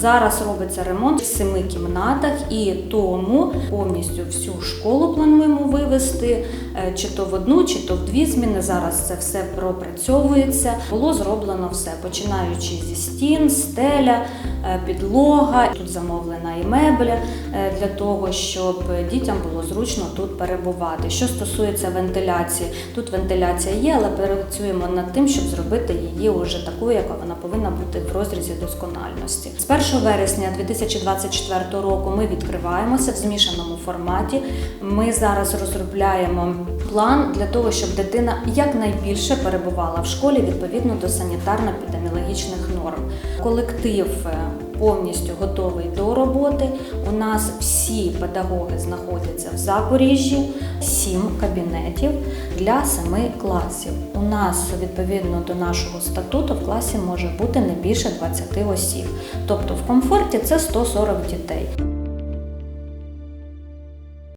Зараз робиться ремонт в семи кімнатах, і тому повністю всю школу плануємо вивести е, чи то в одну, чи то в дві зміни. Зараз це все пропрацьовується. Було зроблено все, починаючи зі стін, стеля, підлога. Тут замовлена і мебля е, для того, щоб дітям було зручно тут перебувати. Що стосується вентиляції, тут вентиляція є, але працюємо над тим, щоб зробити її уже такою, яка вона повинна бути в розрізі доскональності. З 1 вересня 2024 року ми відкриваємося в змішаному форматі. Ми зараз розробляємо план для того, щоб дитина якнайбільше перебувала в школі відповідно до санітарно-епідеміологічних норм. Колектив е, повністю готовий до роботи. У нас всі педагоги знаходяться в Запоріжжі, сім кабінетів для семи класів. У нас відповідно до нашого статуту в класі може бути не більше 20 осіб. Тобто в комфорті це 140 дітей.